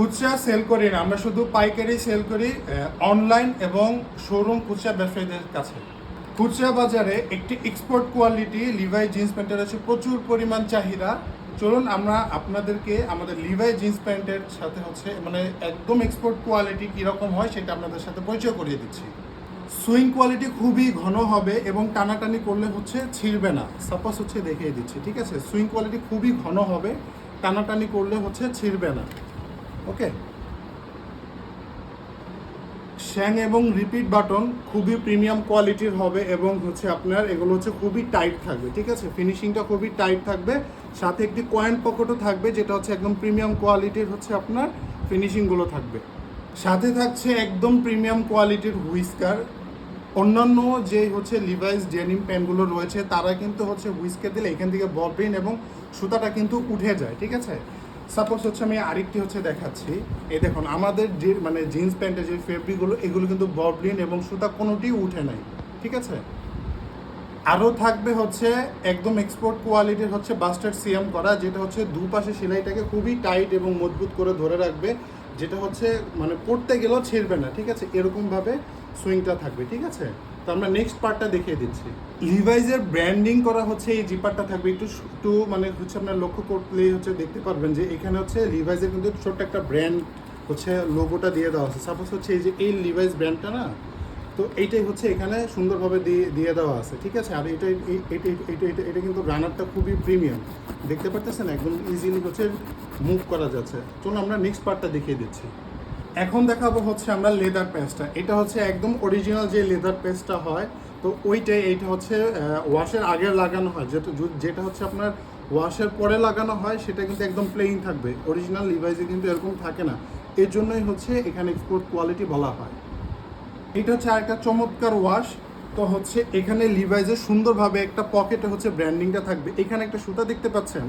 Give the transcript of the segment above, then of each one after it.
খুচরা সেল করি না, আমরা শুধু পাইকারি সেল করি অনলাইন এবং শোরুম খুচরা ব্যবসায়ীদের কাছে। খুচরা বাজারে একটি এক্সপোর্ট কোয়ালিটি লিভাই জিন্স প্যান্টের আছে, প্রচুর পরিমাণ চাহিদা। চলুন আমরা আপনাদেরকে আমাদের লিভাই জিন্স প্যান্টের সাথে হচ্ছে মানে একদম এক্সপোর্ট কোয়ালিটি কীরকম হয় সেটা আপনাদের সাথে পরিচয় করিয়ে দিচ্ছি। সুইং কোয়ালিটি খুবই ঘন হবে এবং টানাটানি করলে হচ্ছে ছিঁড়বে না। সাপোজ হচ্ছে দেখিয়ে দিচ্ছি, ঠিক আছে? সুইং কোয়ালিটি খুবই ঘন হবে, টানাটানি করলে হচ্ছে ছিঁড়বে না। ওকে। শ্যাং এবং রিপিট বাটন খুবই প্রিমিয়াম কোয়ালিটির হবে এবং হচ্ছে আপনার এগুলো হচ্ছে খুবই টাইট থাকবে, ঠিক আছে? ফিনিশিংটা খুবই টাইট থাকবে, সাথে একটি কয়েন পকেটও থাকবে যেটা হচ্ছে একদম প্রিমিয়াম কোয়ালিটির হচ্ছে আপনার ফিনিশিংগুলো থাকবে। সাথে থাকছে একদম প্রিমিয়াম কোয়ালিটির হুইস্কার। অন্যান্য যে হচ্ছে লিভাইস ডেনিম প্যান্টগুলো রয়েছে, তারা কিন্তু হচ্ছে হুইস্কার দিলে এখান থেকে ববিন এবং সুতাটা কিন্তু উঠে যায়, ঠিক আছে? সাপোজ হচ্ছে আমি আরেকটি হচ্ছে দেখাচ্ছি। এই দেখুন, আমাদের যে মানে জিন্স প্যান্টের যে ফেব্রিকগুলো এগুলো কিন্তু ববলিন এবং সুতা কোনোটি উঠে নাই। ঠিক আছে? আরও থাকবে হচ্ছে একদম এক্সপোর্ট কোয়ালিটির হচ্ছে বাস্টার্ড সিএম করা, যেটা হচ্ছে দুপাশে সেলাইটাকে খুবই টাইট এবং মজবুত করে ধরে রাখবে, যেটা হচ্ছে মানে পড়তে গেলেও ছিঁড়বে না। ঠিক আছে? এরকমভাবে সুইংটা থাকবে, ঠিক আছে? তো আমরা নেক্সট পার্টটা দেখিয়ে দিচ্ছি। লিভাইজের ব্র্যান্ডিং করা হচ্ছে, এই জিপারটা থাকবে। একটু একটু মানে হচ্ছে আপনার লক্ষ্য করলেই হচ্ছে দেখতে পারবেন যে এখানে হচ্ছে লিভাইজের কিন্তু ছোট্ট একটা ব্র্যান্ড হচ্ছে লোগোটা দিয়ে দেওয়া আছে। সাপোজ হচ্ছে এই যে এই লিভাইজ ব্র্যান্ডটা না, তো এইটাই হচ্ছে এখানে সুন্দরভাবে দিয়ে দিয়ে দেওয়া আছে, ঠিক আছে? আর এটা এটা কিন্তু রানারটা খুবই প্রিমিয়াম দেখতে পারতেছেন? একদম ইজিলি হচ্ছে মুভ করা যাচ্ছে। চলুন আমরা নেক্সট পার্টটা দেখিয়ে দিচ্ছি। এখন দেখাবো হচ্ছে আমরা লেদার পেস্টটা এটা হচ্ছে একদম অরিজিনাল যে লেদার পেস্টটা হয়, তো ওইটাই, এইটা হচ্ছে ওয়াশের আগে লাগানো হয়। যেটা যু- যেটা হচ্ছে আপনার ওয়াশের পরে লাগানো হয়, সেটা কিন্তু একদম প্লেইন থাকবে। অরিজিনাল লিভাইজে কিন্তু এরকম থাকে না। এর জন্যই হচ্ছে এখানে এক্সপোর্ট কোয়ালিটি বলা হয়। এটা হচ্ছে আরেকটা চমৎকার ওয়াশ তো হচ্ছে এখানে লিভাইজের সুন্দরভাবে একটা পকেটে হচ্ছে ব্র্যান্ডিংটা থাকবে। এখানে একটা সুতা দেখতে পাচ্ছেন।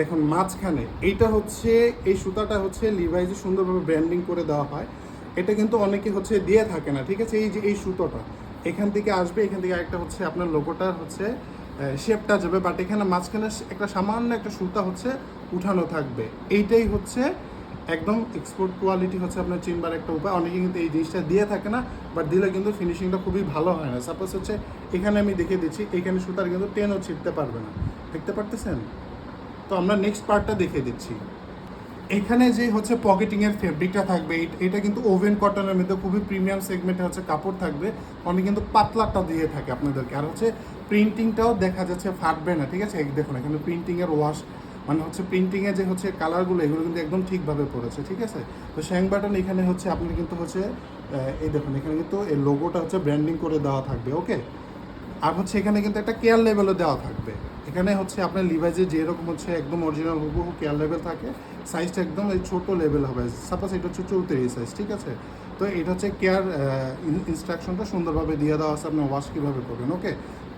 দেখুন, মাঝখানে এইটা হচ্ছে, এই সুতাটা হচ্ছে লিভাইজে সুন্দরভাবে ব্র্যান্ডিং করে দেওয়া হয়। এটা কিন্তু অনেকে হচ্ছে দিয়ে থাকে না, ঠিক আছে? এই যে, এই সুতোটা, এখান থেকে আসবে, এখান থেকে একটা হচ্ছে আপনার লোগোটা হচ্ছে শেপটা যাবে বাট এখানে মাঝখানে একটা সামান্য একটা সুতা হচ্ছে উঠানো থাকবে। এইটাই হচ্ছে একদম এক্সপোর্ট কোয়ালিটি হচ্ছে আপনার চিনবার একটা উপায়। অনেকে কিন্তু এই জিনিসটা দিয়ে থাকে না বাট দিলে কিন্তু ফিনিশিংটা খুবই ভালো হয় না। সাপোজ হচ্ছে, এখানে আমি দেখে দিচ্ছি, এখানে সুতার কিন্তু টেনও ছিটতে পারবে না। দেখতে পারতেছেন? তো আমরা নেক্সট পার্টটা দেখে দিচ্ছি। এখানে যে হচ্ছে পকেটিংয়ের ফেব্রিকটা থাকবে এটা কিন্তু ওভেন কটনের মধ্যে খুবই প্রিমিয়াম সেগমেন্টে হচ্ছে কাপড় থাকবে, অনেক কিন্তু পাতলাটা দিয়ে থাকে আপনাদেরকে। আর হচ্ছে প্রিন্টিংটাও দেখা যাচ্ছে ফাটবে না, ঠিক আছে? দেখুন, এখানে প্রিন্টিংয়ের ওয়াশ মানে হচ্ছে প্রিন্টিংয়ে যে হচ্ছে কালারগুলো এগুলো কিন্তু একদম ঠিকভাবে পড়েছে, ঠিক আছে? তো শ্যাং বাটন এখানে হচ্ছে আপনি কিন্তু হচ্ছে এই দেখুন, এখানে কিন্তু এই লোগোটা হচ্ছে ব্র্যান্ডিং করে দেওয়া থাকবে ওকে আর হচ্ছে এখানে কিন্তু একটা কেয়ার লেভেলও দেওয়া থাকবে। এখানে হচ্ছে আপনার লিভাইজে যেরকম হচ্ছে একদম অরিজিনাল হুবহু কেয়ার লেভেল থাকে সাইজটা একদম এই ছোটো লেভেল হবে। সাপোজ এটা হচ্ছে চৌত্রিশ সাইজ ঠিক আছে? তো এটা হচ্ছে কেয়ার ইনস্ট্রাকশনটা সুন্দরভাবে দিয়ে দেওয়া আছে, আপনি ওয়াশ কীভাবে করবেন ওকে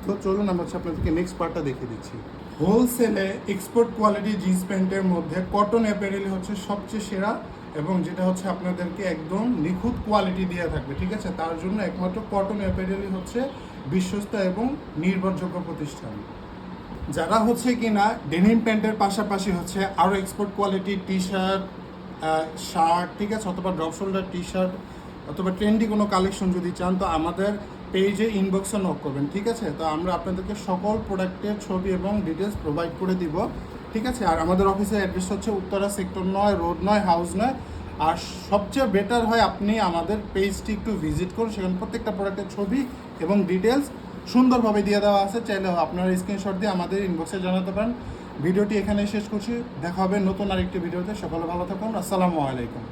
তো চলুন আমরা আপনাদেরকে নেক্সট পার্টটা দেখিয়ে দিচ্ছি। হোলসেলে এক্সপোর্ট কোয়ালিটি জিন্স প্যান্টের মধ্যে কটন অ্যাপারেল হচ্ছে সবচেয়ে সেরা এবং যেটা হচ্ছে আপনাদেরকে একদম নিখুঁত কোয়ালিটি দেওয়া থাকবে, ঠিক আছে? তার জন্য একমাত্র কটন অ্যাপারেলই হচ্ছে বিশ্বস্ত এবং নির্ভরযোগ্য প্রতিষ্ঠান। যারা হচ্ছে কিনা ডেনিম প্যান্টের পাশাপাশি হচ্ছে আরও export quality T shirt shirt ঠিক আছে? অথবা ড্রপ শোল্ডার টি শার্ট অথবা ট্রেন্ডি কোনো কালেকশন যদি চান, তো আমাদের পেজে ইনবক্সে নক করবেন, ঠিক আছে? তো আমরা আপনাদেরকে সকল প্রোডাক্টের ছবি এবং ডিটেলস প্রোভাইড করে দিব, ঠিক আছে? আর আমাদের অফিসের অ্যাড্রেস হচ্ছে উত্তরা সেক্টর নয় রোড নয় হাউস নয়। আর সবচেয়ে বেটার হয় আপনি আমাদের পেজটি একটু ভিজিট করুন, সেখানে প্রত্যেকটা প্রোডাক্টের ছবি এবং ডিটেলস সুন্দরভাবে দিয়ে দেওয়া আছে। চাইলে আপনারা স্ক্রিনশট দিয়ে আমাদের ইনবক্সে জানাতে পারেন। ভিডিওটি এখানে শেষ করছি। দেখা হবে নতুন আরেকটি ভিডিওতে। সকলে ভালো থাকুন। আসসালামু আলাইকুম।